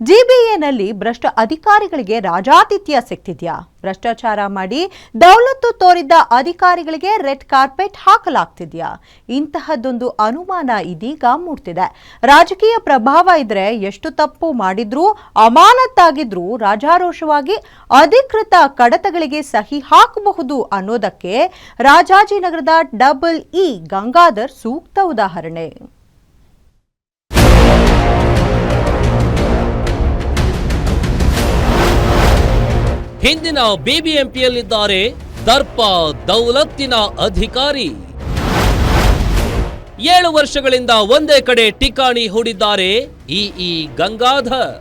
ಜಿಬಿಎನಲ್ಲಿ ಭ್ರಷ್ಟ ಅಧಿಕಾರಿಗಳಿಗೆ ರಾಜಾತಿಥ್ಯ ಸಿಗ್ತಿದ್ಯಾ ಭ್ರಷ್ಟಾಚಾರ ಮಾಡಿ ದೌಲತ್ತು ತೋರಿದ್ದ ಅಧಿಕಾರಿಗಳಿಗೆ ರೆಡ್ ಕಾರ್ಪೆಟ್ ಹಾಕಲಾಗ್ತಿದ್ಯಾ? ಇಂತಹದ್ದೊಂದು ಅನುಮಾನ ಇದೀಗ ಮೂಡ್ತಿದೆ. ರಾಜಕೀಯ ಪ್ರಭಾವ ಇದ್ರೆ ಎಷ್ಟು ತಪ್ಪು ಮಾಡಿದ್ರೂ, ಅಮಾನತ್ತಾಗಿದ್ರೂ ರಾಜಾರೋಷವಾಗಿ ಅಧಿಕೃತ ಕಡತಗಳಿಗೆ ಸಹಿ ಹಾಕಬಹುದು ಅನ್ನೋದಕ್ಕೆ ರಾಜಾಜಿನಗರದ ಡಬಲ್ ಇ ಗಂಗಾಧರ್ ಸೂಕ್ತ ಉದಾಹರಣೆ. ಹಿಂದಿನ ಬಿಬಿಎಂಪಿಯಲ್ಲಿದ್ದಾರೆ ದರ್ಪ ದೌಲತ್ತಿನ ಅಧಿಕಾರಿ. ಏಳು ವರ್ಷಗಳಿಂದ ಒಂದೇ ಕಡೆ ಟಿಕಾಣಿ ಹೂಡಿದ್ದಾರೆ ಇಇ ಗಂಗಾಧರ್.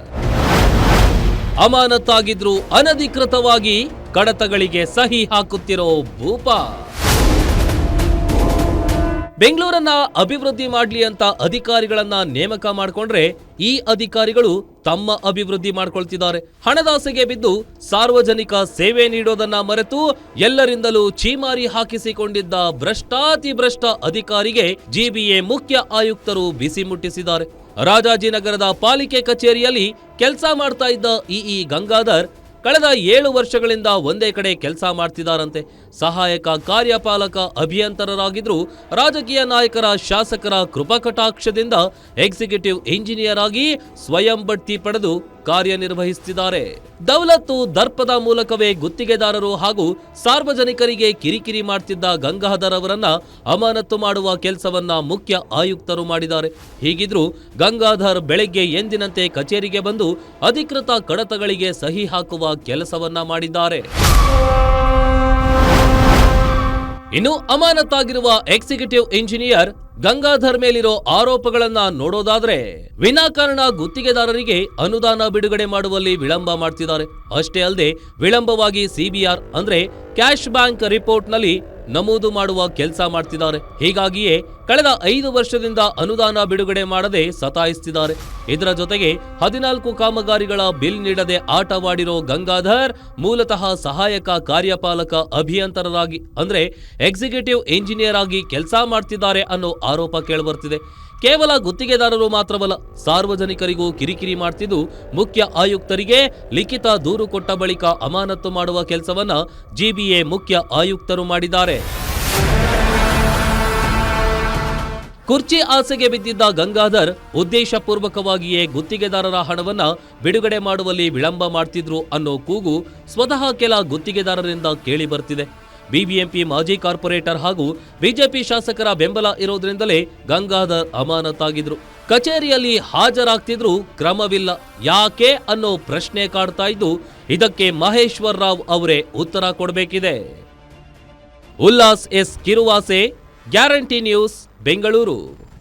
ಅಮಾನತ್ತಾಗಿದ್ರು ಅನಧಿಕೃತವಾಗಿ ಕಡತಗಳಿಗೆ ಸಹಿ ಹಾಕುತ್ತಿರೋ ಭೂಪ. ಬೆಂಗಳೂರನ್ನ ಅಭಿವೃದ್ಧಿ ಮಾಡಲಿ ಅಂತ ಅಧಿಕಾರಿಗಳನ್ನ ನೇಮಕ ಮಾಡ್ಕೊಂಡ್ರೆ ಈ ಅಧಿಕಾರಿಗಳು ತಮ್ಮ ಅಭಿವೃದ್ಧಿ ಮಾಡ್ಕೊಳ್ತಿದ್ದಾರೆ. ಹಣದಾಸೆಗೆ ಬಿದ್ದು ಸಾರ್ವಜನಿಕ ಸೇವೆ ನೀಡೋದನ್ನ ಮರೆತು ಎಲ್ಲರಿಂದಲೂ ಛೀಮಾರಿ ಹಾಕಿಸಿಕೊಂಡಿದ್ದ ಭ್ರಷ್ಟಾತಿ ಭ್ರಷ್ಟ ಅಧಿಕಾರಿಗೆ ಜಿಬಿಎ ಮುಖ್ಯ ಆಯುಕ್ತರು ಬಿಸಿ ಮುಟ್ಟಿಸಿದ್ದಾರೆ. ರಾಜಾಜಿನಗರದ ಪಾಲಿಕೆ ಕಚೇರಿಯಲ್ಲಿ ಕೆಲಸ ಮಾಡ್ತಾ ಇದ್ದ ಇಇ ಗಂಗಾಧರ್ ಕಳೆದ ಏಳು ವರ್ಷಗಳಿಂದ ಒಂದೇ ಕಡೆ ಕೆಲಸ ಮಾಡ್ತಿದ್ದಾರಂತೆ ಸಹಾಯಕ ಕಾರ್ಯಪಾಲಕ ಅಭಿಯಂತರರಾಗಿದ್ರು ರಾಜಕೀಯ ನಾಯಕರ ಶಾಸಕರ ಕೃಪಕಟಾಕ್ಷದಿಂದ ಎಕ್ಸಿಕ್ಯೂಟಿವ್ ಇಂಜಿನಿಯರ್ ಆಗಿ ಸ್ವಯಂ ಬಡ್ತಿ ಪಡೆದು ಕಾರ್ಯನಿರ್ವಹಿಸುತ್ತಿದ್ದಾರೆ ದೌಲತ್ತು ದರ್ಪದ ಮೂಲಕವೇ ಗುತ್ತಿಗೆದಾರರು ಹಾಗೂ ಸಾರ್ವಜನಿಕರಿಗೆ ಕಿರಿಕಿರಿ ಮಾಡ್ತಿದ್ದ ಗಂಗಾಧರ್ ಅವರನ್ನ ಅಮಾನತು ಮಾಡುವ ಕೆಲಸವನ್ನ ಮುಖ್ಯ ಆಯುಕ್ತರು ಮಾಡಿದ್ದಾರೆ. ಹೀಗಿದ್ರೂ ಗಂಗಾಧರ್ ಬೆಳಗ್ಗೆ ಎಂದಿನಂತೆ ಕಚೇರಿಗೆ ಬಂದು ಅಧಿಕೃತ ಕಡತಗಳಿಗೆ ಸಹಿ ಹಾಕುವ ಕೆಲಸವನ್ನ ಮಾಡಿದ್ದಾರೆ. ಇನ್ನು ಅಮಾನತಾಗಿರುವ ಎಕ್ಸಿಕ್ಯೂಟಿವ್ ಇಂಜಿನಿಯರ್ ಗಂಗಾಧರ್ ಮೇಲಿರೋ ಆರೋಪಗಳನ್ನ ನೋಡೋದಾದ್ರೆ ವಿನಾಕಾರಣ ಗುತ್ತಿಗೆದಾರರಿಗೆ ಅನುದಾನ ಬಿಡುಗಡೆ ಮಾಡುವಲ್ಲಿ ವಿಳಂಬ ಮಾಡ್ತಿದ್ದಾರೆ. ಅಷ್ಟೇ ಅಲ್ಲದೆ ವಿಳಂಬವಾಗಿ ಸಿಬಿಆರ್ ಅಂದ್ರೆ ಕ್ಯಾಶ್ ಬ್ಯಾಂಕ್ ರಿಪೋರ್ಟ್ನಲ್ಲಿ ನಮೂದು ಮಾಡುವ ಕೆಲಸ ಮಾಡ್ತಿದ್ದಾರೆ. ಹೀಗಾಗಿಯೇ ಕಳೆದ ಐದು ವರ್ಷದಿಂದ ಅನುದಾನ ಬಿಡುಗಡೆ ಮಾಡದೆ ಸತಾಯಿಸ್ತಿದ್ದಾರೆ. ಇದರ ಜೊತೆಗೆ ಹದಿನಾಲ್ಕು ಕಾಮಗಾರಿಗಳ ಬಿಲ್ ನೀಡದೆ ಆಟವಾಡಿರೋ ಗಂಗಾಧರ್ ಮೂಲತಃ ಸಹಾಯಕ ಕಾರ್ಯಪಾಲಕ ಅಭಿಯಂತರರಾಗಿ, ಅಂದ್ರೆ ಎಕ್ಸಿಕ್ಯೂಟಿವ್ ಇಂಜಿನಿಯರ್ ಆಗಿ ಕೆಲಸ ಮಾಡ್ತಿದ್ದಾರೆ ಅನ್ನೋ ಆರೋಪ ಕೇಳಿಬರ್ತಿದೆ. ಕೇವಲ ಗುತ್ತಿಗೆದಾರರು ಮಾತ್ರವಲ್ಲ, ಸಾರ್ವಜನಿಕರಿಗೂ ಕಿರಿಕಿರಿ ಮಾಡ್ತಿದ್ದು ಮುಖ್ಯ ಆಯುಕ್ತರಿಗೆ ಲಿಖಿತ ದೂರು ಕೊಟ್ಟ ಬಳಿಕ ಅಮಾನತು ಮಾಡುವ ಕೆಲಸವನ್ನ ಜಿಬಿಎ ಮುಖ್ಯ ಆಯುಕ್ತರು ಮಾಡಿದ್ದಾರೆ. ಕುರ್ಚಿ ಆಸೆಗೆ ಬಿದ್ದಿದ್ದ ಗಂಗಾಧರ್ ಉದ್ದೇಶಪೂರ್ವಕವಾಗಿಯೇ ಗುತ್ತಿಗೆದಾರರ ಹಣವನ್ನ ಬಿಡುಗಡೆ ಮಾಡುವಲ್ಲಿ ವಿಳಂಬ ಮಾಡ್ತಿದ್ರು ಅನ್ನೋ ಕೂಗು ಸ್ವತಃ ಕೆಲ ಗುತ್ತಿಗೆದಾರರಿಂದ ಕೇಳಿ ಬರ್ತಿದೆ. ಬಿಬಿಎಂಪಿ ಮಾಜಿ ಕಾರ್ಪೊರೇಟರ್ ಹಾಗೂ ಬಿಜೆಪಿ ಶಾಸಕರ ಬೆಂಬಲ ಇರೋದ್ರಿಂದಲೇ ಗಂಗಾಧರ್ ಅಮಾನತಾಗಿದ್ರು. ಕಚೇರಿಯಲ್ಲಿ ಹಾಜರಾಗ್ತಿದ್ರು ಕ್ರಮವಿಲ್ಲ. ಯಾಕೆ ಅನ್ನೋ ಪ್ರಶ್ನೆ ಕಾಡ್ತಾ ಇದ್ದು, ಇದಕ್ಕೆ ಮಹೇಶ್ವರ್ ರಾವ್ ಅವರೇ ಉತ್ತರ ಕೊಡಬೇಕಿದೆ. Ullas S Kiruvase, guarantee news, Bengaluru.